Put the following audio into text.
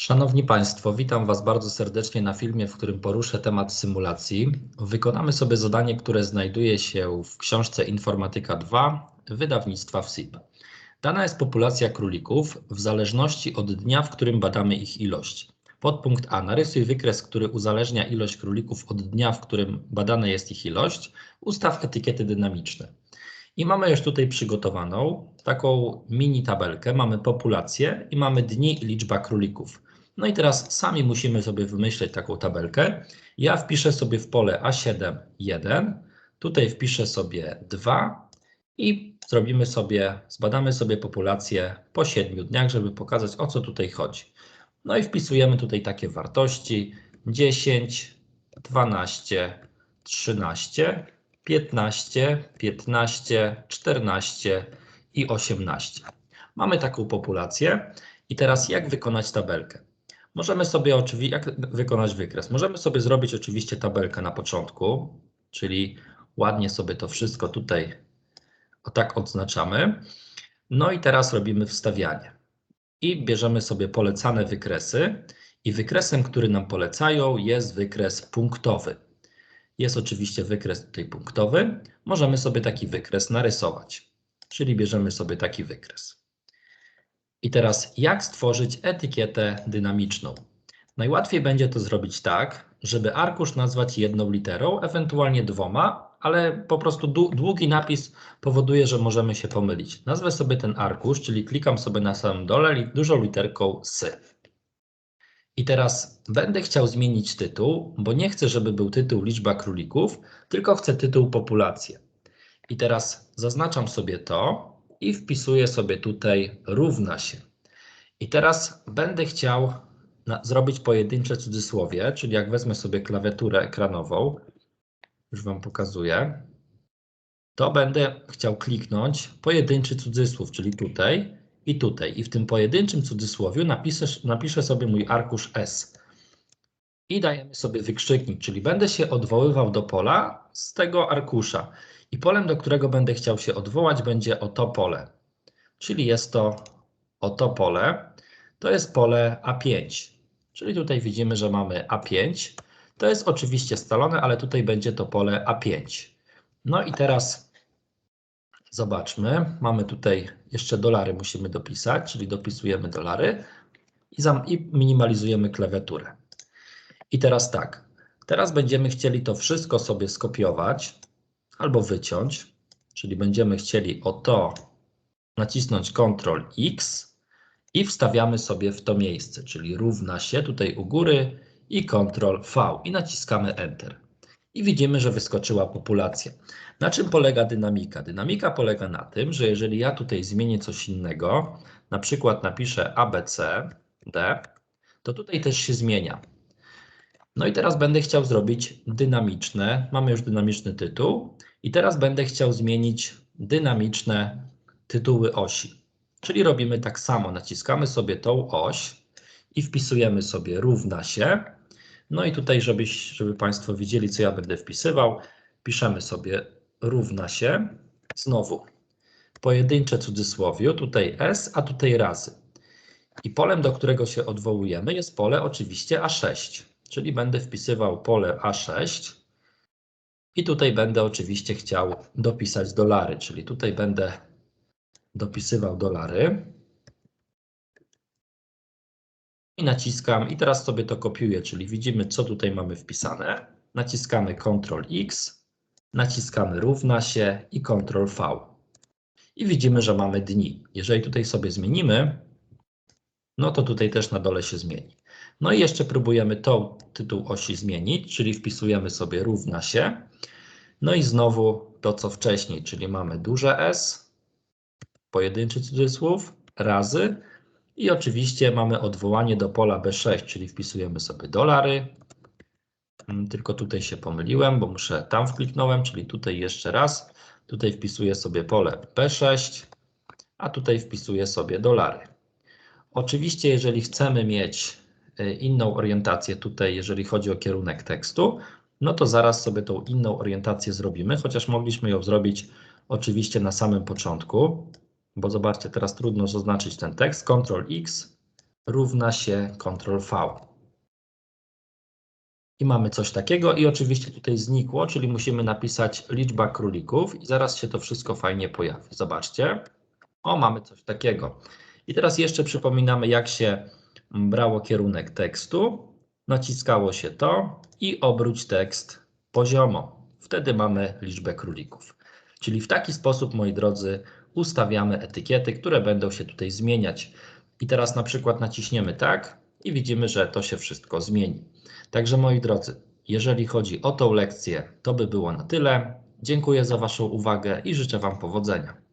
Szanowni Państwo, witam Was bardzo serdecznie na filmie, w którym poruszę temat symulacji. Wykonamy sobie zadanie, które znajduje się w książce Informatyka 2 wydawnictwa WSIP. Dana jest populacja królików w zależności od dnia, w którym badamy ich ilość. Podpunkt A. Narysuj wykres, który uzależnia ilość królików od dnia, w którym badana jest ich ilość. Ustaw etykiety dynamiczne. I mamy już tutaj przygotowaną taką mini tabelkę. Mamy populację i mamy dni i liczba królików. No i teraz sami musimy sobie wymyśleć taką tabelkę. Ja wpiszę sobie w pole A7 1, tutaj wpiszę sobie 2 i zrobimy sobie, zbadamy sobie populację po 7 dniach, żeby pokazać o co tutaj chodzi. No i wpisujemy tutaj takie wartości 10, 12, 13, 15, 15, 14 i 18. Mamy taką populację i teraz jak wykonać tabelkę? Możemy sobie oczywiście, jak wykonać wykres? Możemy sobie zrobić oczywiście tabelkę na początku, czyli ładnie sobie to wszystko tutaj o tak odznaczamy. No i teraz robimy wstawianie. I bierzemy sobie polecane wykresy i wykresem, który nam polecają jest wykres punktowy. Jest oczywiście wykres tutaj punktowy. Możemy sobie taki wykres narysować. Czyli bierzemy sobie taki wykres. I teraz jak stworzyć etykietę dynamiczną? Najłatwiej będzie to zrobić tak, żeby arkusz nazwać jedną literą, ewentualnie dwoma, ale po prostu długi napis powoduje, że możemy się pomylić. Nazwę sobie ten arkusz, czyli klikam sobie na samym dole dużą literką S. I teraz będę chciał zmienić tytuł, bo nie chcę, żeby był tytuł liczba królików, tylko chcę tytuł populację. I teraz zaznaczam sobie to i wpisuję sobie tutaj równa się. I teraz będę chciał na, zrobić pojedyncze cudzysłowie, czyli jak wezmę sobie klawiaturę ekranową, już Wam pokazuję, to będę chciał kliknąć pojedynczy cudzysłów, czyli tutaj i tutaj. I w tym pojedynczym cudzysłowiu napiszę, napiszę sobie mój arkusz S. I dajemy sobie wykrzyknik, czyli będę się odwoływał do pola z tego arkusza. I polem, do którego będę chciał się odwołać, będzie o to pole. Czyli jest to o to pole. To jest pole A5. Czyli tutaj widzimy, że mamy A5. To jest oczywiście scalone, ale tutaj będzie to pole A5. No i teraz zobaczmy. Mamy tutaj jeszcze dolary musimy dopisać, czyli dopisujemy dolary i, i minimalizujemy klawiaturę. I teraz tak. Teraz będziemy chcieli to wszystko sobie skopiować albo wyciąć, czyli będziemy chcieli o to nacisnąć Ctrl X i wstawiamy sobie w to miejsce, czyli równa się tutaj u góry i Ctrl V i naciskamy Enter. I widzimy, że wyskoczyła populacja. Na czym polega dynamika? Dynamika polega na tym, że jeżeli ja tutaj zmienię coś innego, na przykład napiszę ABC, D, to tutaj też się zmienia. No i teraz będę chciał zrobić dynamiczne, mamy już dynamiczny tytuł i teraz będę chciał zmienić dynamiczne tytuły osi. Czyli robimy tak samo, naciskamy sobie tą oś i wpisujemy sobie równa się. No i tutaj, żeby, żeby Państwo widzieli, co ja będę wpisywał, piszemy sobie równa się, znowu pojedyncze cudzysłowie, tutaj S, a tutaj razy. I polem, do którego się odwołujemy jest pole oczywiście A6, czyli będę wpisywał pole A6 i tutaj będę oczywiście chciał dopisać dolary, czyli tutaj będę dopisywał dolary. I naciskam i teraz sobie to kopiuję, czyli widzimy co tutaj mamy wpisane. Naciskamy Ctrl X, naciskamy równa się i Ctrl V. I widzimy, że mamy dni. Jeżeli tutaj sobie zmienimy, no to tutaj też na dole się zmieni. No i jeszcze próbujemy to tytuł osi zmienić, czyli wpisujemy sobie równa się. No i znowu to co wcześniej, czyli mamy duże S, pojedynczy cudzysłów, razy i oczywiście mamy odwołanie do pola B6, czyli wpisujemy sobie dolary. Mm, tylko tutaj się pomyliłem, bo muszę tam wkliknąłem, czyli tutaj jeszcze raz. Tutaj wpisuję sobie pole B6, a tutaj wpisuję sobie dolary. Oczywiście, jeżeli chcemy mieć e, inną orientację tutaj, jeżeli chodzi o kierunek tekstu, no to zaraz sobie tą inną orientację zrobimy, chociaż mogliśmy ją zrobić oczywiście na samym początku, bo zobaczcie, teraz trudno zaznaczyć ten tekst. Ctrl X, równa się Ctrl V. I mamy coś takiego i oczywiście tutaj znikło, czyli musimy napisać liczba królików i zaraz się to wszystko fajnie pojawi. Zobaczcie. O, mamy coś takiego. I teraz jeszcze przypominamy, jak się brało kierunek tekstu. Naciskało się to i obróć tekst poziomo. Wtedy mamy liczbę królików. Czyli w taki sposób, moi drodzy, ustawiamy etykiety, które będą się tutaj zmieniać. I teraz na przykład naciśniemy tak i widzimy, że to się wszystko zmieni. Także moi drodzy, jeżeli chodzi o tą lekcję, to by było na tyle. Dziękuję za Waszą uwagę i życzę Wam powodzenia.